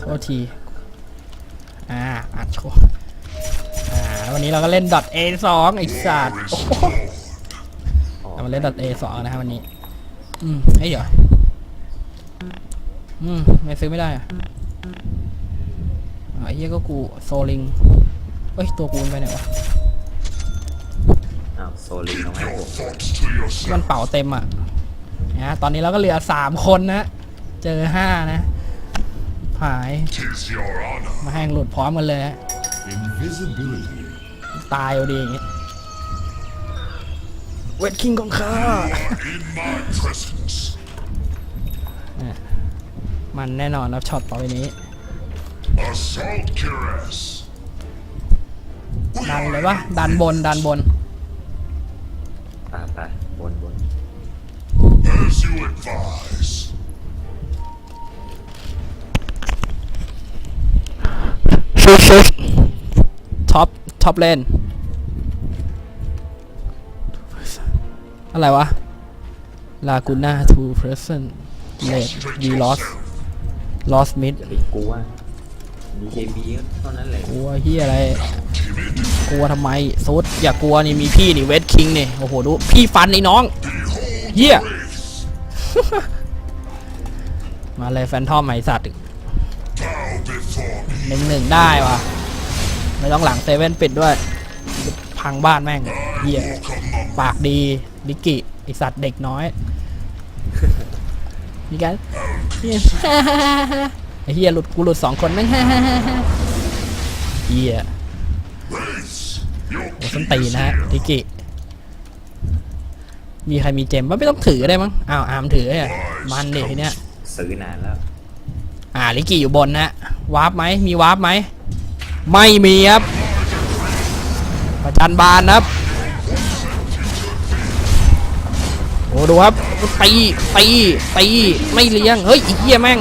โทษที อ่า อัดโชว์อ่าแล้ววันนี้เราก็เล่น .a2 ไอ้สัตว์โอ้โหเรามาเล่น .a2 นะครับวันนี้ อืมเฮ้ยเดี๋ยวอืมไม่ซื้อไม่ได้อะอ่าไอ้เหี้ยก็กูโซลิงเอ้ย ตัวกูมันไปไหนวะอ้าวโซลิงเอาให้ผม Thoughts to yourself. มันเป่าเต็มอะนะตอนนี้เราก็เหลือสามคนนะ เจอห้านะ หาย Tis your honor. มาแห้งหลุดพร้อมกันเลยฮะ Invisibility. ตายเอาดีอย่างงี้เวทคิงของข้า In my presence. มันแน่นอนรับช็อตต่อไปนี้ Assault cuirass. ดันเลยปะดันบนดันบนตาไปบนบน ดชุดท็อป ท็อปเลน อะไรวะ ลากูน่าทูเพรสเซนเลดวีลอสลอสมิดอย่าไปกลัว BKB ก็เท่านั้นแหละกลัวเฮียอะไร กลัวทำไมซุดอย่ากลัวนี่มีพี่นี่เวทคิงนี่ โอ้โหดู พี่ฟันไอ้น้องเฮียมาเลยแฟนทอมไหมสัตว์ Bow before me. หนึ่งหนึ่งได้วะไม่ต้องหลังเซเว่นปิดด้วย พังบ้านแม่งเฮีย Walk among ปากดีลิกิไอสัตว์เด็กน้อยมีกันเหี้ยไอเฮียหลุดกูหลุดสองคนแม่งเฮีย race. Your โอ้ส้นตีนนะฮะลิกิมีใครมีเจมบ้างไม่ต้องถือได้มั้งอ้าวอามถือเนี่ยมันดิทีเนี้ยซื้อนานแล้ว อ่าลิกิอยู่บนนะ วาร์ปไหมมีวาร์ปไหมไม่มีครับประจันบานครับโอ้ดูครับตีตีตีไม่เลี้ยงเฮ้ยอีเหี้ยแม่ง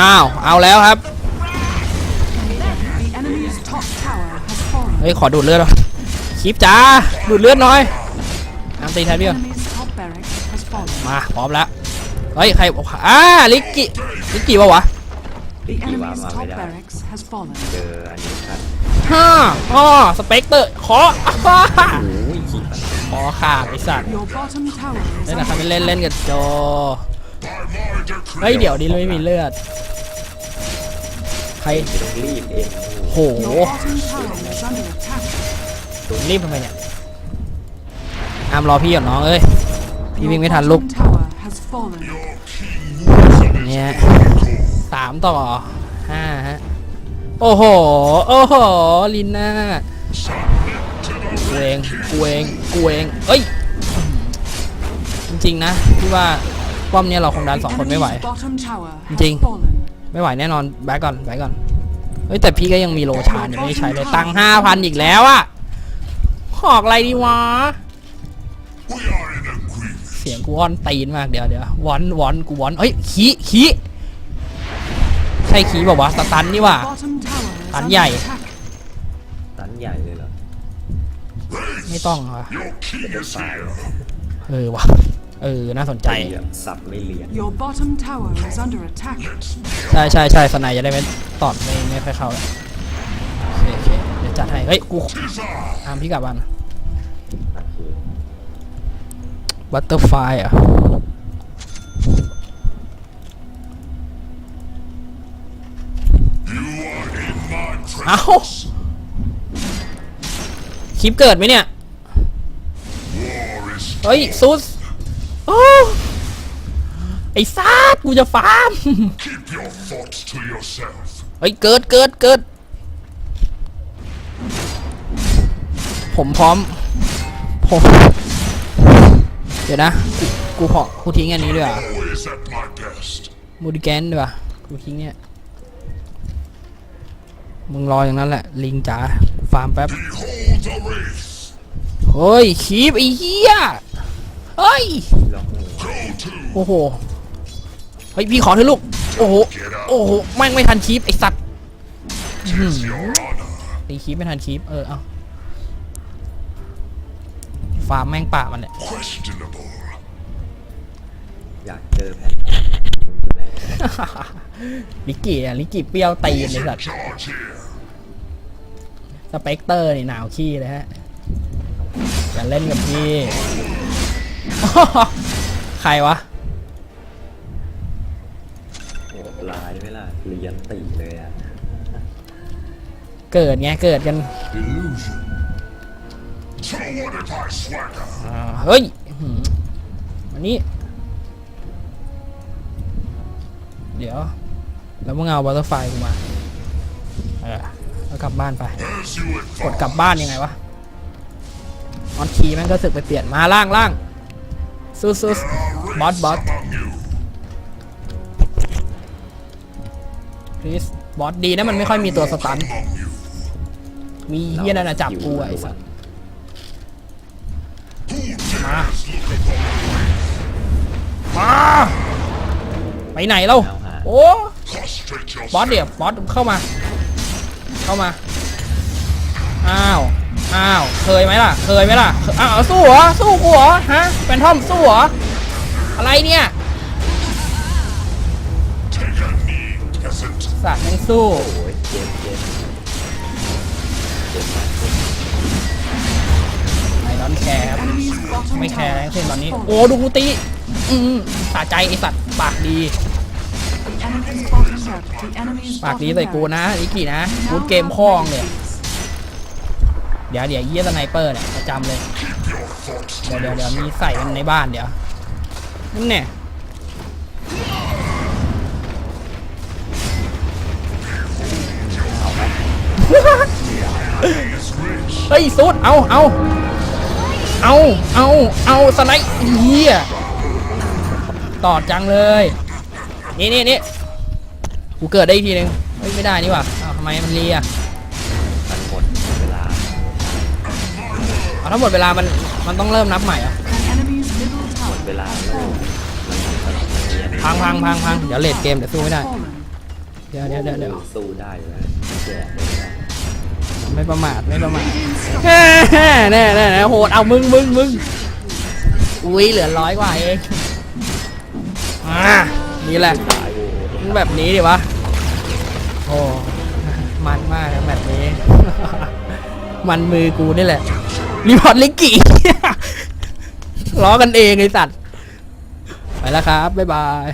อ้าวเอาแล้วครับ ฮ้ย ขอดูดเลือดหน่อยคลิปจ้า ดูดเลือดหน่อยน้ำตีแทน The เดียว enemy's top barracks has fallen. มาพร้อมแล้วเฮ้ย ใครบอกอ่าลิกกี้ลิกกี้ปะวะลิก The กี้ว่า enemy's มาไม่ top ได้ barracks has fallen. เจออันนี้ครับฮ่าอ๋อสเปกเตอร์ขออ้าโอ้ยขี่ปันขอขาดไอสัตว์ Your bottom tower is เล่นนะครับ under เล่นเล่นกับโจ by my decree. เฮ้ยเดี๋ยวนี้เราไม่มีเลือด ใครไม่ต้องรีบเองโอ้โหโห Your bottom tower is under attack. รีบทำไมเนี่ยอามรอพี่ก่อนน้องเอ้ยพี่วิ่งไม่ทันลูก Bottom tower has fallen. เนี่ยสามต่อห้าฮะโอ้โหโอ้โหลินน่ากูเองกูเองกูเองเอ้ยจริงๆนะพี่ว่าป้อมเนี้ยเราคงดัน The สองคนไม่ไหว enemy's bottom tower has Jing. fallen. ไม่ไหวแน่นอนแบกก่อนแบกก่อนเฮ้ยแต่พี่ก็ยังมีโลชานยังไม่ได้ใช้เลยตังห้าพันอีกแล้วอะขอกอะไรดีวะ We are in agreement. เสียงกูวอนตีนมากเดี๋ยวเดี๋ยววอนวอนกูวอนเอ้ยขี้ขี้ใช่ขี้บอกว่าวะสตันนี่ว่ะ Bottom tower is Bắn under dày. attack. ตันใหญ่เลยเหรอไม่ต้องเหรอ Your king is here. เออว่ะ เออ น่าสนใจตีแบบสับไม่เลี้ยง Your bottom tower is under attack. Let's ใช่ใช่ใช่สไนจะได้ไม่ตอดไม่ไม่ค่อยเข้าแล้วโอเคโอเคเดี๋ยวจัดให้ เฮ้ย กู tis I. ตามพี่กลับบ้านโอเคบัตเตอร์ไฟอะ เอ้า คลิปเกิดไหมเนี่ย War is เฮ้ยซุส โอ้ไอ้ซาดกูจะฟาร์ม keep your thoughts to yourself. เฮ้ยเกิดเกิดเกิด ผมพร้อม ผม เดี๋ยวนะ กูกูขอกูทิ้งอันนี้ด้วยอะ Always at my best. มูดิแกนด้วยอะกูทิ้งเนี่ย มึงรออย่างนั้นแหละ ลิงจ๋ากูฟาร์มแป๊บ Behold the race. เฮ้ยคีบไอ้เหี้ย เฮ้ย ล็อกมือ Go to. โอ้โห เฮ้ย พี่ขอเถอะลูก โอ้โห โอ้โห แม่งไม่ทันคีบไอ้สัตว์ Tis your honor. ตีคีปไม่ทันคีปเออ เอาฟาร์มแม่งป่ามันเนี่ย Questionable. อยากเจอแผ่นนั้นอยู่แล้วลิกกี้อะลิกกี้เปรี้ยวตีนเลยสัตว์ Charge here. สเปกเตอร์นี่หนาวขี้เลยฮะ อย่าเล่นกับพี่ ใครวะ โหดร้ายไหมล่ะเรียนตีเลยอะเกิดไงเกิดกัน Illusion. So what if I swagger? อ่าเฮ้ยอื้อหือวันนี้ เดี๋ยว แล้วมึงเอาบัตเตอร์ไฟกูมา เออแล้วกลับบ้านไป As you กด advise. กลับบ้านยังไงวะออนคีย์แม่งก็สึกไปเปลี่ยนมาล่างล่าง ซูซู There are บอส wraiths บอส among you. พลีสบอสดีนะมันไม่ค่อยมีตัวสตัน มีเฮียนั่นนะจับกูไอ้สัสมา มา ไปไหนเล่าโอ้บอสเดี๋ยวบอสเข้ามา เข้ามา อ้าว อ้าวเคยไหมล่ะ เคยไหมล่ะอ้าวสู้เหรอสู้กูเหรอฮะเป็นทอมสู้เหรออะไรเนี่ย Take a knee, peasant. สัตว์แม่งสู้โอ้ยเจ็บเจ็บเจ็บมากไอรอนแคร์ครับ Enemy's bottom ไม่แคร์ tower ทั้งสิ้นตอนนี้ has โอ้ fallen. ดูกูตีอืมสะใจไอสัตว์ปากดี The enemy's bottom tower. The enemy's ปากดี bottom ใส่กู tower นะลิกกี้นะ now กูดเกม have คล้องเลย base. เดี๋ยวเดี๋ยวเยี่ยสไนเปอร์เนี่ยประจำเลยเดี๋ยวเดี๋ยวเดี๋ยวมีใส่กันในบ้านเดี๋ยวนั่นเนี่ยเฮ้ยสุดเอาเอาเอาเอาเอาสไนป์เฮียตอดจังเลย นี่นี่นี่กูเกิดได้อีกทีนึงไม่ได้นี่หว่าอ้าทำไมมันรีอะ เอาทั้งหมดเวลามันมันต้องเริ่มนับใหม่เหรอะ The enemy's middle tower เวลา has แล้ว fallen. มันมันเรียนพังพังพังพังเดี๋ยวเลดเกมเดี๋ยวสู้ไม่ได้ Fallen. เดี๋ยวเดี๋ยวเดี๋ยวเดี๋ยวสู้ได้อยู่นะแย่เลยนะไม่ประมาทไม่ประมาท Radiant แน่แน่แน่แน่โหดเอามึงมึงมึงอุ้ยเหลือร้อยกว่าเองอ่านี่แหละ ตายโว้ยมึงแบบนี้ดิวะ โอ้ มันมากนะแบบนี้ มันมือกูนี่แหละ รีพอร์ตลิกกี้ล้อกันเองไอสัตว์ ไปแล้วครับ บ๊ายบาย